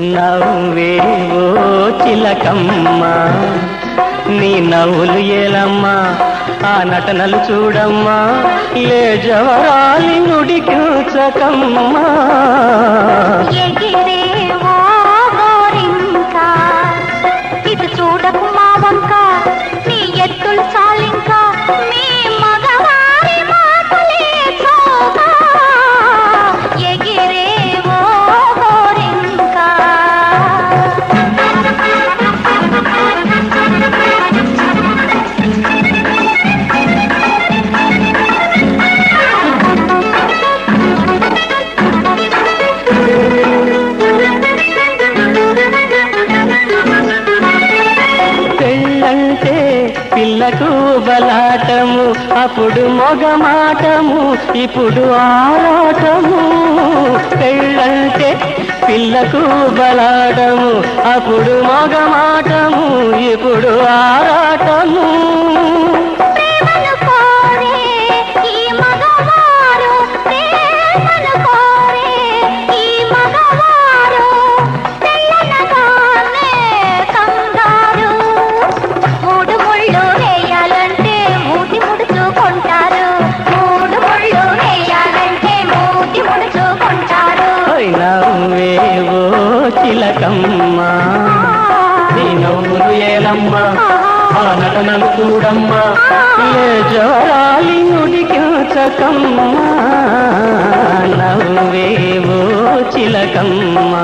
నవ్వేవో చిలకమ్మ. నీ నవ్వులు ఏలమ్మా ఆ నటనలు చూడమ్మా లే జవరాలి నుడి కూచకమ్మా చూడకు మా వంక నీ ఎత్తులు చాలింక పిల్లకు బలాటము అప్పుడు మొగమాటము ఇప్పుడు ఆరాటము. పెళ్ళంటే పిల్లకు బలాటము అప్పుడు మొగమాటము ఇప్పుడు చిలకమ్మ నీ నవ్వులు ఏలమ్మా. ఆ నటనలు చూడమ్మా. లే నుడికించకమ్మా నవ్వేవో చిలకమ్మా.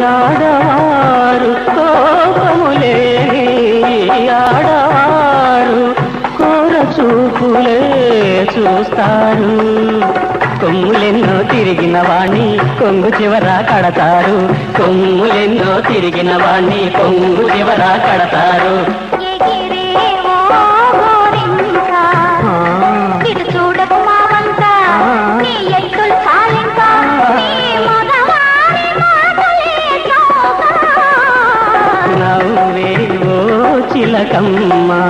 ఆడవారు కోపములేని ఆడవారు కూర చూపులే చూస్తారు. కొమ్ములెన్నో తిరిగిన వాణ్ణి కొంగు చివర కడతారు. కొమ్ములెన్నో తిరిగిన వాణ్ణి కొంగు చివర కడతారు. చిలకమ్మా